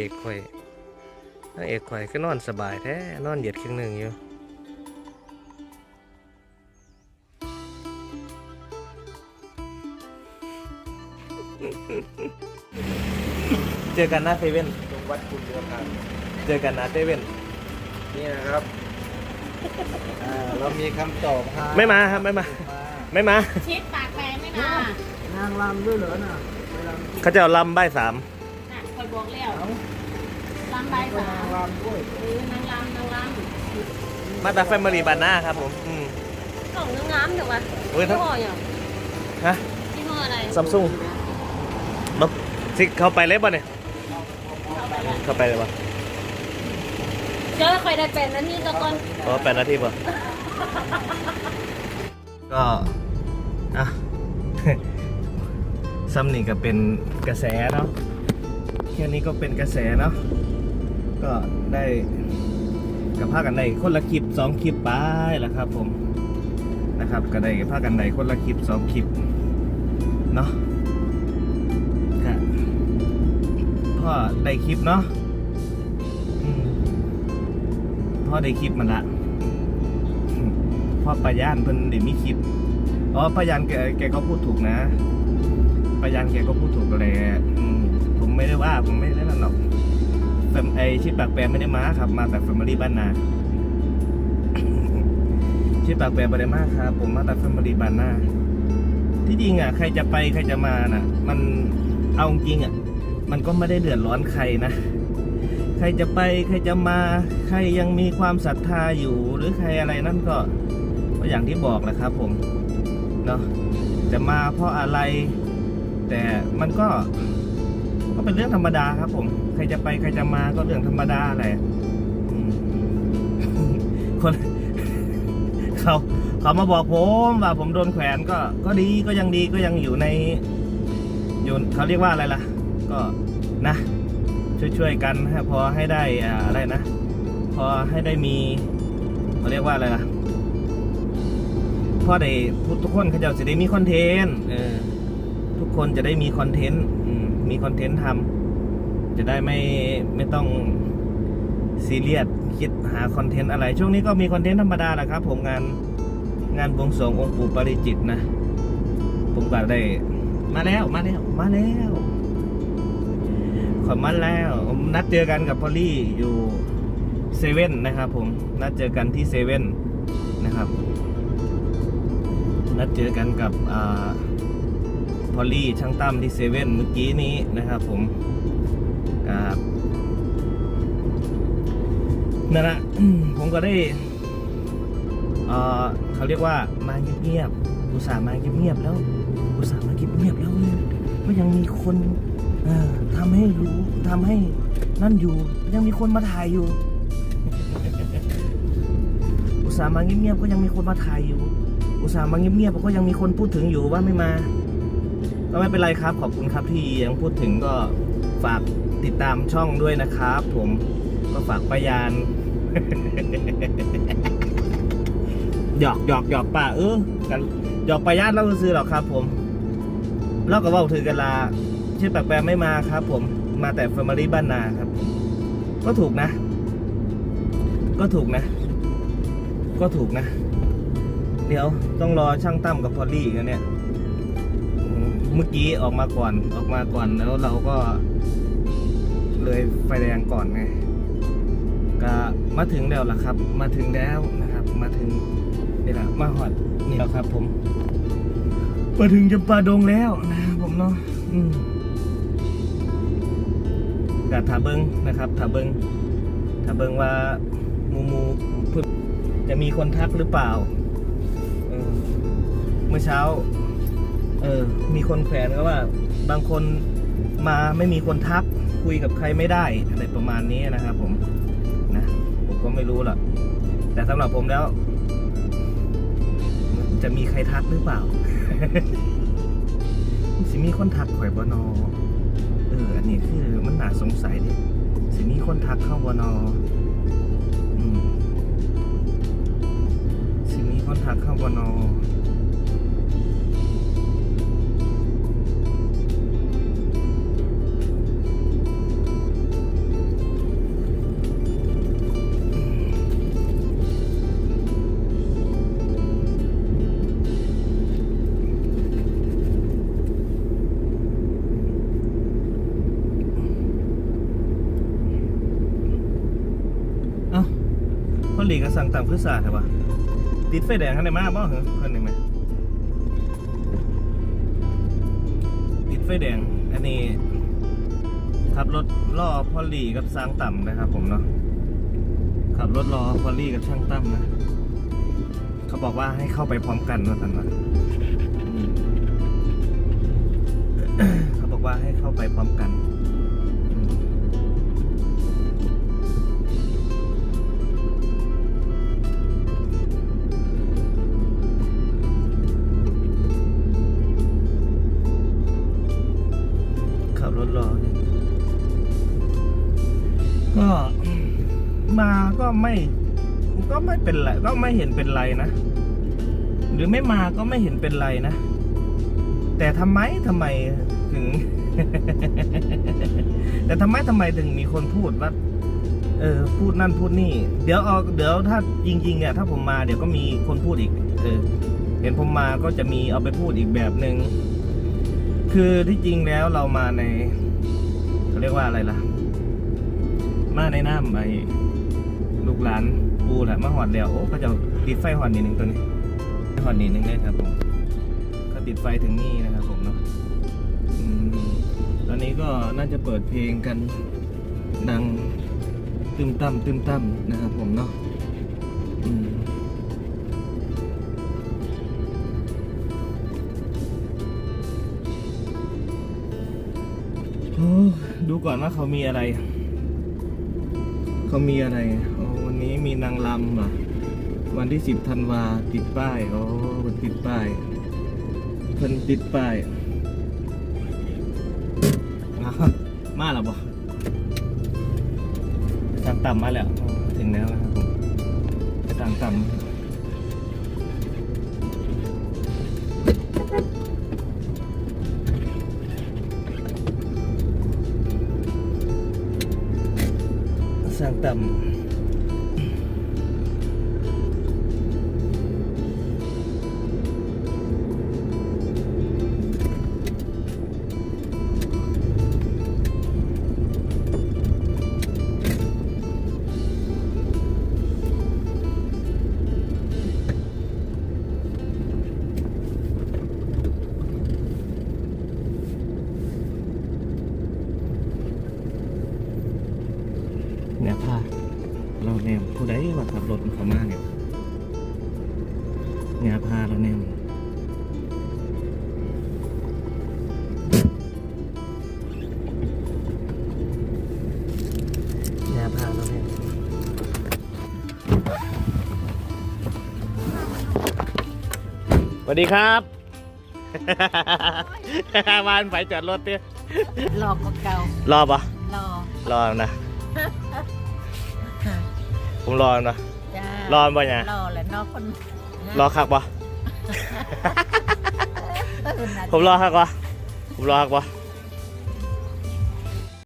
เอกข่อยนางเอกข่อยก็นอนสบายแท้ นอนเหยียดครึ่งหนึ่งอยู่เจอกันนะเซเว่นตรงวัดคุณเรือกันเจอกันนะเซเว่นนี่นะครับอ่าเรามีคำตอบครับ ไม่มาครับไม่มา ไม่มา ชิดปากแปลงไม่นานางรำด้วยเหรอน่ะไปรำ เขาจะเอาลำใบายสามน่ะคอย บอกแล้วเอ้าลำใบไปสานางมรำด้วยหรือนางลำนางลมาตาแฟมิลี่บานหน้าครับผมอืมำกล่องน้ำน้ำเดี๋ยววะเฮ้ยยี่ทั้งห้ออย่างฮะ ยี่ห้ออะไรซัมซุงมาสิเข้าไปเลยป่ะเนี่ยเข้าไปเลยป่ะเจอคอยได้เป็นนะนี่ตะกอนเพราะว่าแปดนาทีป่ะก็อะซัมนี่ก็เป็นกระแสเนาะ แค่นี้ก็เป็นกระแสเนาะก็ได้กับภาคกันใดคนละคลิปสองคลิปไปแหละครับ ผมนะครับก็ได้ภาคกันใดคนละคลิปสองคลิปเนาะก็พ่อได้คลิปเนาะพ่อได้คลิปมันละพ่อปายานเพิ่นได้มีคลิปอ๋อปายานแกแกก็พูดถูกนะปายานแกก็พูดถูกเลย ผมไม่ได้ว่าผมไม่ได้นั่นหรอกแฟมไอชิดปากแปรไม่ได้มาครับ มาแต่แฟมิลี่บ้านนาชิดปากแปรไม่ได้มาครับ ผมมาแต่แฟมิลี่บ้านนาที่จริงอะใครจะไปใครจะมาน่ะ มันเอาจริงอะ มันก็ไม่ได้เดือดร้อนใครนะใครจะไปใครจะมาใครยังมีความศรัทธาอยู่ หรือใครอะไรนั่นก็ก็อย่างที่บอกแหละครับ ผมเนาะจะมาเพราะอะไร แต่มันก็ ก็เป็นเรื่องธรรมดาครับผมใครจะไปใครจะมาก็เรื่องธรรมดาแหละคนเขาเขามาบอกผมว่าผมโดนแขวนก็ ก็ดีก็ยังดีก็ยังอยู่ในอยู่เขาเรียกว่าอะไรล่ะ ก็นะ ช่วยๆกันให้พอให้ได้อะไรนะพอให้ได้มีเขาเรียกว่าอะไรล่ะพอได้ทุกคนเขาจะจะได้มีคอนเทนต์ทุกคนจะได้มีคอนเทนต์อื มีคอนเทนต์ทำจะได้ไม่ไม่ต้องซีเรียสคิดหาคอนเทนต์อะไร ช่วงนี้ก็มีคอนเทนต์ธรรมดาแหละครับ ผมงานงานบวงสรวงองค์ปู่ปริจิตนะ ผมก็ได้ มาแล้วมาแล้ว มาแล้วขอมาแล้วนัดเจอกันกับพอลลี่อยู่เซเว่นนะครับ ผมนัดเจอกันที่เซเว่นนะครับนัดเจอกันกับอ่า อลลี่ช่างตั้มที่เซเว่นเมื่อกี้นี้นะครับผมกับนั่นแหละผมก็ได้เอ่อเขาเรียกว่ามาเงียบๆอุตส่าห์มาเงียบๆแล้ว อุตส่าห์มาเงียบๆแล้วเนี่ยก็ยังมีคนเอ่อทำให้รู้ทำให้นั่นอยู่ ยังมีคนมาถ่ายอยู่ อุตส่าห์มาเงียบๆก็ยังมีคนมาถ่ายอยู่ อุตส่าห์มาเงียบๆก็ยังมีคนพูดถึงอยู่ว่าไม่มา ก็ไม่เป็นไรครับ ขอบคุณครับที่ยังพูดถึงก็ฝากติดตามช่องด้วยนะครับ ผมก็ฝากปายานหยอกหยอกหยอกป้าเออกันหยอกปายานเราซื้อหรอกครับ ผมเราก็เว่าถือกันลาชื่อแปลกๆไม่มาครับ ผมมาแต่แฟมิลี่บ้านนาครับ ก็ถูกนะ ก็ถูกนะ ก็ถูกนะ เดี๋ยวต้องรอช่างตั้มกับพอลลี่กันเนี่ย เมื่อกี้ออกมาก่อนออกมาก่อนแล้วเราก็ เลยไฟแดงก่อนไงก็มาถึงแล้วล่ะครับ มาถึงแล้วนะครับ มาถึงนี่แหละมาหอดนี่แล้วครับ ผมมาถึงจำปาดงแล้วนะผมเนาะอืมกถาเบิงนะครับถาเบิงถาเบิงว่ามูมูเพิ่นจะมีคนทักหรือเปล่าเมื่อเช้า เออ มีคนแขวนก็ว่า บางคนมาไม่มีคนทัก คุยกับใครไม่ได้อะไรประมาณนี้นะครับผมนะผมก็ไม่รู้หรอกแต่สำหรับผมแล้ว จะมีใครทักหรือเปล่า สิมีคนทักข่อยบนอเอออันนี้คือมันน่าสงสัยดิสิมีคนทักเข้าบนออืมสิมีคนทักเข้าบนอ สั่งต่างพืชศาสตร์ใช่ปะติดไฟแดงข้างในมาบ้างเหรอข้างในไหมติดไฟแดง อันนี้ขับรถล่อพอลลี่กับสร้างต่ำนะครับ ผมเนาะขับรถรอพอลลี่กับช่างตั้มนะเขาบอกว่าให้เข้าไปพร้อมกันว่าสันว่าเขาบอกว่าให้เข้าไปพร้อมกัน บรถรอเนี่ยก็มาก็ไม่ก็ไม่เป็นไรก็ไม่เห็นเป็นไรนะ หรือไม่มาก็ไม่เห็นเป็นไรนะ แต่ทำไมทำไมถึง แต่ทำไมทำไมถึงมีคนพูดว่าเออพูดนั่นพูดนี่ เดี๋ยวเอาเดี๋ยวถ้าจริงๆอะถ้าผมมาเดี๋ยวก็มีคนพูดอีก เออ เห็นผมมาก็จะมีเอาไปพูดอีกแบบหนึ่ง คือที่จริงแล้วเรามาในเขาเรียกว่าอะไรล่ะ มาในน้ำไอ้ลูกหลานปูแหละมาหอดแล้วโอ้ก็จะติดไฟหอดนิดนึงตัวนี้หอดนิดนึงเลยครับผมก็ติดไฟถึงนี่นะครับผมเนาะอืมตอนนี้ก็น่าจะเปิดเพลงกันดังตึมตั้มตึมตั้มนะครับผมเนาะอืม ดูก่อนว่าเขามีอะไร เขามีอะไรอ๋อวันนี้มีนางลำอะ วันที่สิบธันวาติดป้ายอ๋อมันติดป้ายเพิ่นติดป้ายมาแล้วบ่ต่างต่ำมาแล้ว ถึงแล้วนะครับผมต่างต่ำ สั่ รถเขามาเนี่ยเนี่ยผ้าเราแนมเนี่ยผ้าเราแนมสวัสดีครับ วานไฟจอดรถเตี้ยรอก็เก่ารอปะรอรอนะ ผมรอนะจ้า รอบ่เนี่ยรอแหละนอกคนรอคักปะเออน่ะผมรอคักปะผมรอคักปะ